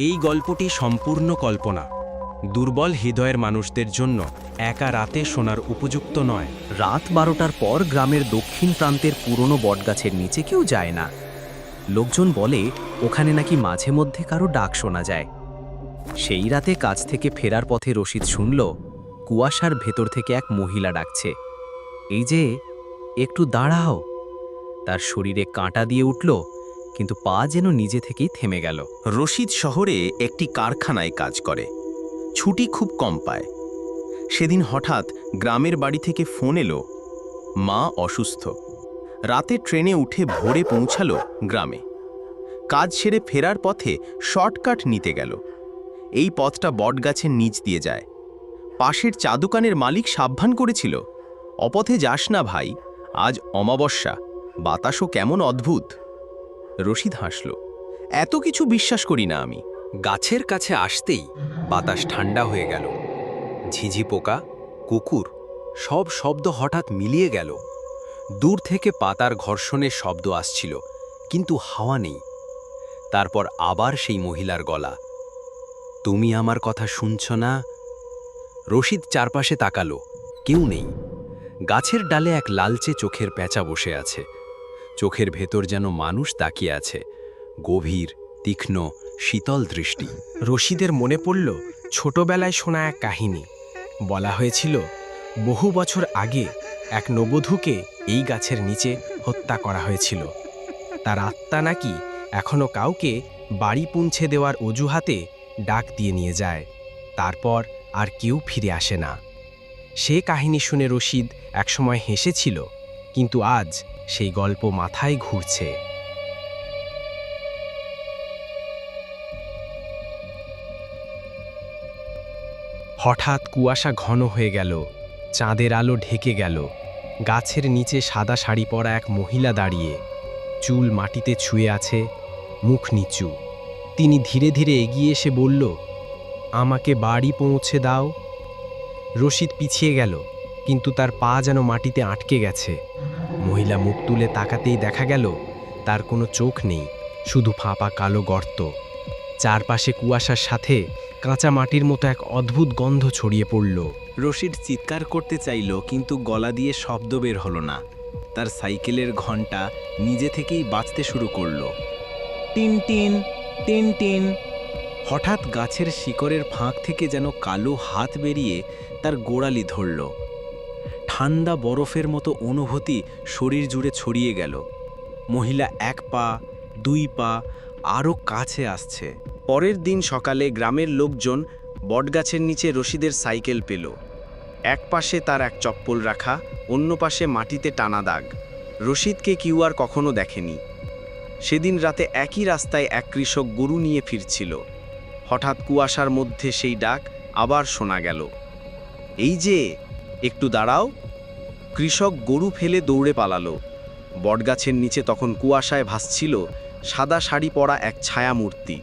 এই গল্পটি সম্পূর্ণ কল্পনা। দুর্বল হৃদয়ের মানুষদের জন্য একা রাতে শোনার উপযুক্ত নয়। রাত বারোটার পর গ্রামের দক্ষিণ প্রান্তের পুরনো বটগাছের নিচে কেউ যায় না। লোকজন বলে, ওখানে নাকি মাঝে মধ্যে কারও ডাক শোনা যায়। সেই রাতে কাজ থেকে ফেরার পথে রশিদ শুনল, কুয়াশার ভেতর থেকে এক মহিলা ডাকছে। এই যে, একটু দাঁড়াও। তার শরীরে কাঁটা দিয়ে উঠল কিন্তু পা যেন নিজে থেকেই থেমে গেল। রশিদ শহরে একটি কারখানায় কাজ করে। ছুটি খুব কম পায়। সেদিন হঠাৎ গ্রামের বাড়ি থেকে ফোন এলো, মা অসুস্থ। রাতে ট্রেনে উঠে ভোরে পৌঁছালো গ্রামে। কাজ সেরে ফেরার পথে শর্টকাট নিতে গেল। এই পথটা বটগাছের নিচ দিয়ে যায়। পাশের চা দোকানের মালিক সাবধান করেছিল, অপথে যাস না ভাই, আজ অমাবস্যা, বাতাসও কেমন অদ্ভুত। রশিদ হাসল, এত কিছু বিশ্বাস করি না আমি। গাছের কাছে আসতেই বাতাস ঠান্ডা হয়ে গেল। ঝিঝি পোকা, কুকুর, সব শব্দ হঠাৎ মিলিয়ে গেল। দূর থেকে পাতার ঘর্ষণের শব্দ আসছিল, কিন্তু হাওয়া নেই। তারপর আবার সেই মহিলার গলা, তুমি আমার কথা শুনছ না? রশিদ চারপাশে তাকালো, কেউ নেই। গাছের ডালে এক লালচে চোখের প্যাঁচা বসে আছে। চোখের ভেতর যেন মানুষ তাকিয়ে আছে। গভীর, তীক্ষ্ণ, শীতল দৃষ্টি। রশিদের মনে পড়ল ছোটবেলায় শোনা এক কাহিনী। বলা হয়েছিল, বহু বছর আগে এক নবধূকে এই গাছের নিচে হত্যা করা হয়েছিল। তার আত্মা নাকি এখনও কাউকে বাড়ি পুঁছে দেওয়ার অজুহাতে ডাক দিয়ে নিয়ে যায়। তারপর আর কেউ ফিরে আসে না। সে কাহিনী শুনে রশিদ একসময় হেসেছিল কিন্তু আজ সেই গল্প মাথায় ঘুরছে। হঠাৎ কুয়াশা ঘন হয়ে গেল, চাঁদের আলো ঢেকে গেল, গাছের নিচে সাদা শাড়ি পরা এক মহিলা দাঁড়িয়ে, চুল মাটিতে ছুঁয়ে আছে, মুখ নিচু। তিনি ধীরে ধীরে এগিয়ে এসে বলল, আমাকে বাড়ি পৌঁছে দাও। রশিদ পিছিয়ে গেল কিন্তু তার পা যেন মাটিতে আটকে গেছে। মহিলা মুখ তুলে তাকাতেই দেখা গেল, তার কোনো চোখ নেই, শুধু ফাঁপা কালো গর্ত। চারপাশে কুয়াশার সাথে কাঁচা মাটির মতো এক অদ্ভুত গন্ধ ছড়িয়ে পড়ল। রশিদ চিৎকার করতে চাইল, কিন্তু গলা দিয়ে শব্দ বের হলো না। তার সাইকেলের ঘণ্টা নিজে থেকেই বাঁচতে শুরু করল। টিন টিন টিন টিন। হঠাৎ গাছের শিকড়ের ফাঁক থেকে যেন কালো হাত বেরিয়ে তার গোড়ালি ধরল। ঠান্ডা বরফের মতো অনুভূতি শরীর জুড়ে ছড়িয়ে গেল। মহিলা এক পা, দুই পা, আরও কাছে আসছে। পরের দিন সকালে গ্রামের লোকজন বটগাছের নিচে রশিদের সাইকেল পেল। এক পাশে তার এক চপ্পল রাখা, অন্য পাশে মাটিতে টানা দাগ। রশিদকে কেউ আর কখনো দেখেনি। সেদিন রাতে একই রাস্তায় এক কৃষক গরু নিয়ে ফিরছিল। হঠাৎ কুয়াশার মধ্যে সেই ডাক আবার শোনা গেল। এই যে, একটু দাঁড়াও। কৃষক গরু ফেলে দৌড়ে পালালো। বটগাছের নিচে তখন কুয়াশায় ভাসছিল সাদা শাড়ি পরা এক ছায়ামূর্তি।